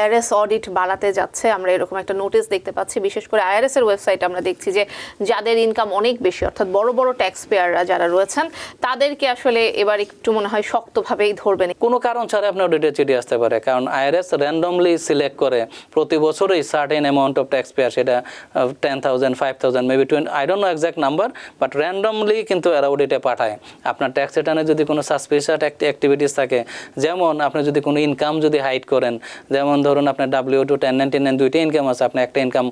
IRS audit বাড়াতে যাচ্ছে। আমরা এরকম একটা নোটিশ দেখতে পাচ্ছি। বিশেষ করে আইআরএস এর ওয়েবসাইটে আমরা দেখছি যে, যাদের ইনকাম অনেক বেশি, অর্থাৎ বড় বড় ট্যাক্স পেয়াররা যারা রয়েছেন, তাদেরকে আসলে এবার একটু মনে হয় শক্তভাবেই ধরবেন। কোনো কারণ ছাড়া আপনার অডিটে চিঠি আসতে পারে, কারণ আইআরএস র্যান্ডমলি সিলেক্ট করে প্রতি বছরই certain amount of tax payer সেটা ten thousand five thousand maybe twenty I don't know exact number but randomly কিন্তু এরা অডিটে পাঠায়। আপনার ট্যাক্স রিটার্নে যদি কোনো সাসপিশাস অ্যাক্টিভিটিস থাকে, যেমন আপনি যদি কোনো ইনকাম যদি হাইড করেন, যেমন ধরুন আপনার W two ten ninety nine দুইটা ইনকাম আছে আপনি একটা ইনকাম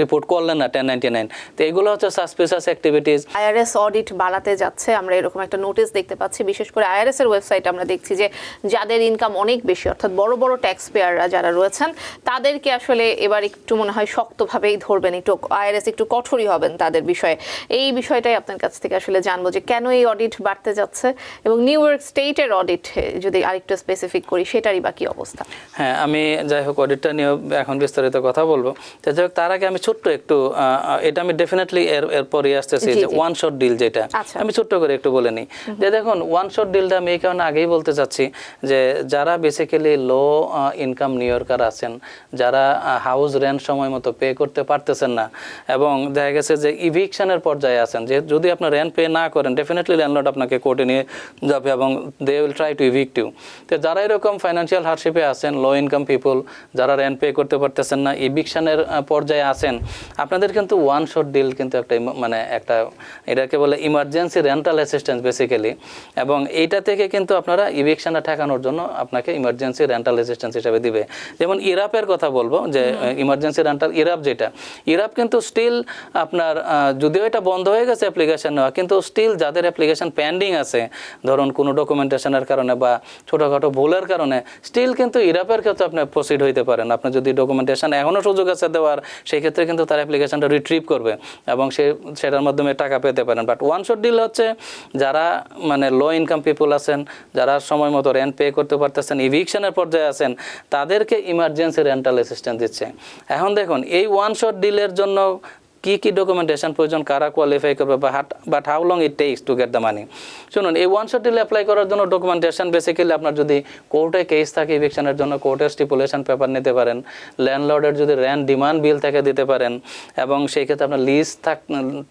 রিপোর্ট করলেন না টেন নাইনটি নাইন তো এগুলো হচ্ছে সাসপিশাস অ্যাক্টিভিটিস আইআরএস অডিট বাড়াতে যাচ্ছে আমরা এরকম একটা নোটিশ দেখতে পাচ্ছি। বিশেষ করে আইআরএস এর ওয়েবসাইট আমরা দেখছি যে যাদের ইনকাম অনেক বেশি অর্থাৎ বড় বড় ট্যাক্স পেয়াররা যারা রয়েছেন তাদেরকে আসলে এবার একটু মনে হয় শক্তভাবেই ধরবেন একটু আইআরএস একটু কঠোরই হবেন তাদের বিষয়ে। এই বিষয়টাই আপনার কাছ থেকে আসলে জানব যে কেন এই অডিট বাড়তে যাচ্ছে? এবং নিউ ইয়র্ক স্টেটের অডিট যদি আরেকটু স্পেসিফিক করি সেটারই বাকি অবস্থা? হ্যাঁ আমি যাই হোক অডিটটা নিয়ে এখন বিস্তারিত কথা বলব। তো যাই হোক তার আগে আমি ছোট্ট একটু এটা আমি ডেফিনেটলি এর এরপরই আসতেছি যে ওয়ান শট ডিল যেটা। আচ্ছা। আমি ছোট্ট করে একটু বলে নিই। যে দেখুন ওয়ান শট ডিলটা আমি এই কারণে আগেই বলতে চাচ্ছি যে যারা basically low income New Yorker আছেন যারা হাউস রেন্ট সময় মতো পে করতে পারতেছেন না এবং দেখা গেছে যে ইভিকশনের পর্যায়ে আছেন যে যদি আপনার রেন্ট পে না করেন ডেফিনেটলি ল্যান্ডলর্ড আপনাকে কোর্টে নিয়ে যাবে এবং they will try to evict you তো যারা এরকম ফাইন্যান্সিয়াল হার্ডশিপে আছেন লো ইনকাম পিপল যারা রেন্ট পে করতে পারতেছেন না ইভিকশনের পর্যায়ে আছেন আপনাদের কিন্তু ওয়ান শট ডিল কিন্তু একটা মানে একটা এটাকে বলে ইমার্জেন্সি রেন্টাল অ্যাসিস্ট্যান্স বেসিক্যালি এবং এইটা থেকে কিন্তু আপনারা ইভিকশনটা ঠেকানোর জন্য আপনাকে ইমার্জেন্সি রেন্টাল অ্যাসিস্ট্যান্স হিসাবে দিবে। যেমন ইরাপের কথা বলব যে ইমার্জেন্সি রেন্টাল ইরাপ যেটা ইরাপ কিন্তু স্টিল আপনার যদিও এটা বন্ধ হয়ে গেছে অ্যাপ্লিকেশন নেওয়া কিন্তু স্টিল যাদের অ্যাপ্লিকেশন পেন্ডিং আছে ধরুন কোনো ডকুমেন্টেশনের কারণে বা ছোটোখাটো ভুলের কারণে স্টিল কিন্তু ইরাপের ক্ষেত্রে আপনি প্রসিড হইতে পারেন। আপনি যদি ডকুমেন্টেশন এখনও সুযোগ আছে দেওয়ার সেই ক্ষেত্রে কিন্তু তার অ্যাপ্লিকেশনটা রিট্রিভ করবে এবং সে, সেটার মাধ্যমে টাকা পেতে পারেন। বাট ওয়ান শট ডিল হচ্ছে যারা মানে লো ইনকাম পিপুল আছেন, যারা সময় মতো রেন্ট পে করতে পারতেছেন ইভিকশনের পর্যায়ে আছেন, তাদেরকে ইমার্জেন্সি রেন্টাল অ্যাসিস্ট্যান্স দিচ্ছে। এখন দেখুন, এই ওয়ান শট ডিলের জন্য কি কি ডকুমেন্টেশন প্রয়োজন, কারা কোয়ালিফাই করবে, বা হাট but how long it takes to get the money শুনুন, এই ওয়ান শট ডিল অ্যাপ্লাই করার জন্য ডকুমেন্টেশন বেসিক্যালি আপনার যদি কোর্টে কেস থাকে ইভিকশনের জন্য কোর্টের স্টিপুলেশন পেপার নিতে পারেন ল্যান্ডলর্ডের যদি র্যান্ড ডিমান্ড বিল থেকে দিতে পারেন, এবং সেই ক্ষেত্রে আপনার লিজ থাক,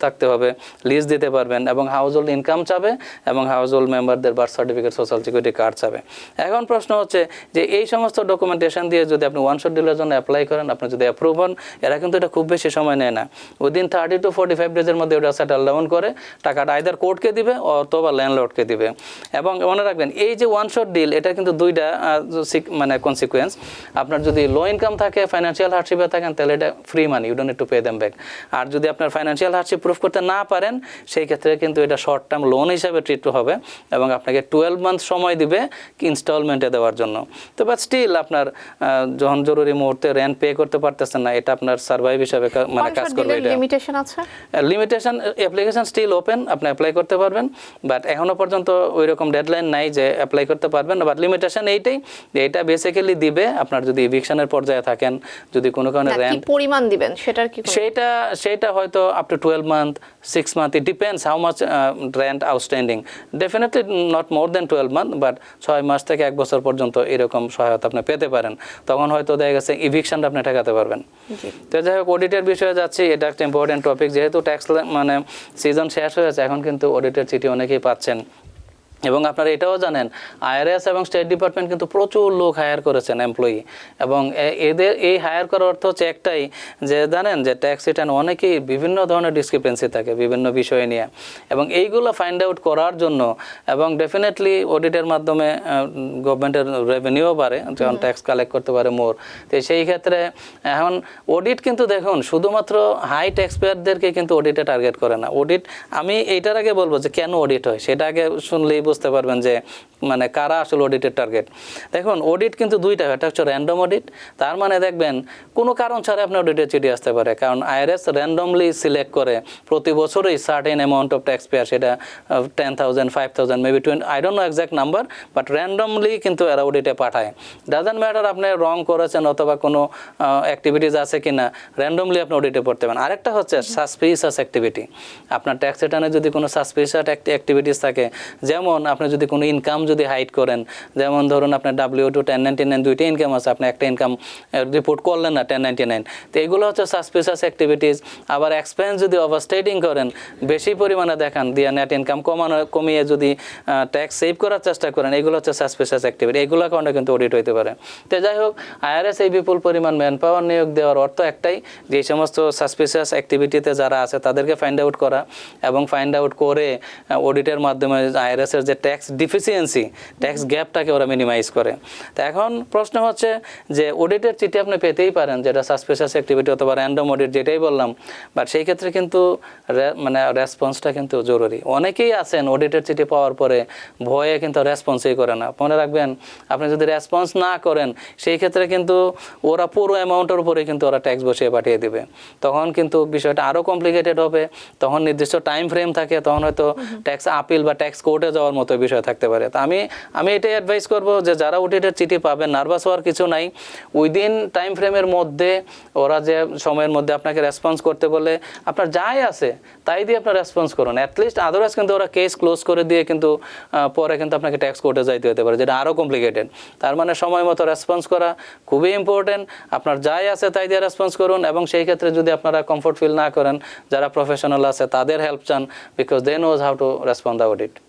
থাকতে হবে লিজ দিতে পারবেন, এবং হাউস হোল্ড ইনকাম চাবে, এবং হাউস হোল্ড মেম্বারদের birth certificate social security card চাবে। এখন প্রশ্ন হচ্ছে যে এই সমস্ত ডকুমেন্টেশন দিয়ে যদি আপনি ওয়ান শট ডিলের জন্য অ্যাপ্লাই করেন, আপনি যদি অ্যাপ্রুভ হন, এরা কিন্তু এটা খুব বেশি সময় নেয় না। Within thirty two forty five ডেজের মধ্যে ওটা সেটেল ডাউন করে টাকাটা আইদার কোর্টকে দিবে অথবা ল্যান্ডলর্ডকে দিবে। এবং মনে রাখবেন এই যে ওয়ান শট ডিল এটা কিন্তু দুইটা মানে কনসিকুয়েন্স আপনার যদি লো ইনকাম থাকে ফাইন্যান্সিয়াল হার্ডশিপে থাকেন তাহলে এটা free money you don't to pay them back আর যদি আপনার ফাইন্যান্সিয়াল হার্ডশিপ প্রুফ করতে না পারেন সেই ক্ষেত্রে কিন্তু এটা শর্ট টার্ম লোন হিসাবে ট্রিট হবে এবং আপনাকে টুয়েলভ মান্থ সময় দিবে ইনস্টলমেন্টে দেওয়ার জন্য। তো বাট স্টিল আপনার যখন জরুরি মুহূর্তে রেন্ট পে করতে পারতেছেন না এটা আপনার সার্ভাইভ হিসাবে মানে কাজ করবে এটা লিমিটেশন আছে? লিমিটেশন অ্যাপ্লিকেশন স্টিল ওপেন আপনি অ্যাপ্লাই করতে পারবেন বাট এখনও পর্যন্ত ওই রকম ডেডলাইন নাই যে অ্যাপ্লাই করতে পারবেন বাট লিমিটেশন এইটাই যে এটা বেসিক্যালি দিবে আপনার যদি ইভিকশনের পর্যায়ে থাকেন যদি কোনো কারণে র্যান্ট পরিমাণ দিবেন? সেটার কি সেইটা সেইটা হয়তো up to twelve month six month it depends how much rent outstanding definitely not more than twelve month but ছয় মাস থেকে এক বছর পর্যন্ত এরকম সহায়তা আপনি পেতে পারেন। তখন হয়তো দেখা গেছে ইভিকশনটা আপনি ঠেকাতে পারবেন। তো যাই হোক অডিটের বিষয়ে যাচ্ছি এটা একটা ইম্পর্টেন্ট টপিক যেহেতু ট্যাক্স মানে সিজন শেষ হয়েছে এখন কিন্তু অডিটের চিঠি অনেকেই পাচ্ছেন। এবং আপনারা এটাও জানেন আইআরএস এবং স্টেট ডিপার্টমেন্ট কিন্তু প্রচুর লোক হায়ার করেছেন এমপ্লয়ি এবং এ- এদের এই হায়ার করার অর্থ হচ্ছে একটাই যে জানেন যে ট্যাক্স রিটার্ন অনেকেই বিভিন্ন ধরনের ডিসক্রিপেন্সি থাকে বিভিন্ন বিষয় নিয়ে। এবং এইগুলো ফাইন্ড আউট করার জন্য এবং ডেফিনেটলি অডিটের মাধ্যমে গভর্নমেন্টের রেভিনিউ বাড়ে যখন ট্যাক্স কালেক্ট করতে পারে মোর তো সেই ক্ষেত্রে এখন অডিট কিন্তু দেখুন শুধুমাত্র হাই ট্যাক্স পেয়ারদেরকে কিন্তু অডিটে টার্গেট করে না। অডিট আমি এইটার আগে বলব যে কেন অডিট হয়? সেটা আগে শুনলেই বুঝতে পারবেন যে মানে কারা আসলে অডিটের টার্গেট দেখুন অডিট কিন্তু দুইটা। একটা হচ্ছে র্যান্ডম অডিট তার মানে দেখবেন কোনো কারণ ছাড়া আপনার অডিটের চিঠি আসতে পারে। কারণ আইআরএস র্যান্ডমলি সিলেক্ট করে প্রতি বছরই certain amount of tax payer সেটা ten thousand five thousand maybe twenty I don't know exact number but randomly কিন্তু এরা অডিটে পাঠায়। ডাজেন্ট ম্যাটার আপনি রং করেছেন অথবা কোনো অ্যাক্টিভিটিস আছে কি না র্যান্ডমলি আপনি অডিটে পড়তে পারেন। আরেকটা হচ্ছে সাসপিশাস অ্যাক্টিভিটি আপনার ট্যাক্স রিটার্নে যদি কোনো সাসপিশাস অ্যাক্টিভিটিস থাকে, যেমন এখন আপনি যদি কোনো ইনকাম যদি হাইড করেন, যেমন ধরুন আপনার W two ten ninety nine দুইটা ইনকাম আছে, আপনি একটা ইনকাম রিপোর্ট করলেন না টেন নাইনটি নাইন তো এগুলো হচ্ছে সাসপিসাস অ্যাক্টিভিটিস আবার এক্সপেন্স যদি ওভারস্টেটিং করেন, বেশি পরিমাণে দেখান, দিয়ে নেট ইনকাম কমানো, কমিয়ে যদি ট্যাক্স সেভ করার চেষ্টা করেন, এগুলো হচ্ছে সাসপিসাস অ্যাক্টিভিটি এগুলো কারণে কিন্তু অডিট হইতে পারে। তো যাই হোক আইআরএস এই বিপুল পরিমাণ ম্যান পাওয়ার নিয়োগ দেওয়ার অর্থ একটাই, যে সমস্ত সাসপিসাস অ্যাক্টিভিটিতে যারা আছে, তাদেরকে ফাইন্ড আউট করা এবং ফাইন্ড আউট করে অডিটের মাধ্যমে আইআরএস এর যে ট্যাক্স ডিফিসিয়েন্সি ট্যাক্স গ্যাপটাকে ওরা মিনিমাইজ করে। তো এখন প্রশ্ন হচ্ছে যে অডিটের চিঠি আপনি পেতেই পারেন যেটা সাসপিসাস অ্যাক্টিভিটি অথবা র্যান্ডম অডিট যেটাই বললাম বাট সেই ক্ষেত্রে কিন্তু মানে রেসপন্সটা কিন্তু জরুরি। অনেকেই আছেন অডিটের চিঠি পাওয়ার পরে ভয়ে কিন্তু রেসপন্সই করে না। মনে রাখবেন আপনি যদি রেসপন্স না করেন সেই ক্ষেত্রে কিন্তু ওরা পুরো অ্যামাউন্টের উপরে কিন্তু ওরা ট্যাক্স বসিয়ে পাঠিয়ে দেবে। তখন কিন্তু বিষয়টা আরও কমপ্লিকেটেড হবে। তখন নির্দিষ্ট টাইম ফ্রেম থাকে তখন হয়তো ট্যাক্স আপিল বা ট্যাক্স কোর্টে যাওয়ার মতো বিষয় থাকতে পারে। তো আমি আমি এটাই অ্যাডভাইস করব যে যারা অডিটের চিঠি পাবেন নার্ভাস হওয়ার কিছু নাই। উইদিন টাইম ফ্রেমের মধ্যে ওরা যে সময়ের মধ্যে আপনাকে রেসপন্স করতে বলে, আপনার যাই আছে, তাই দিয়ে আপনার রেসপন্স করুন। অ্যাটলিস্ট আদারওয়াইজ কিন্তু ওরা কেস ক্লোজ করে দিয়ে কিন্তু পরে কিন্তু আপনাকে ট্যাক্স কোর্টে যাইতে হতে পারে, যেটা আরও কমপ্লিকেটেড তার মানে সময় মতো রেসপন্স করা খুবই ইম্পর্টেন্ট আপনার যাই আছে, তাই দিয়ে রেসপন্স করুন এবং সেই ক্ষেত্রে যদি আপনারা কমফোর্ট ফিল না করেন, যারা প্রফেশনাল আছে, তাদের হেল্প চান because they knows how to respond the audit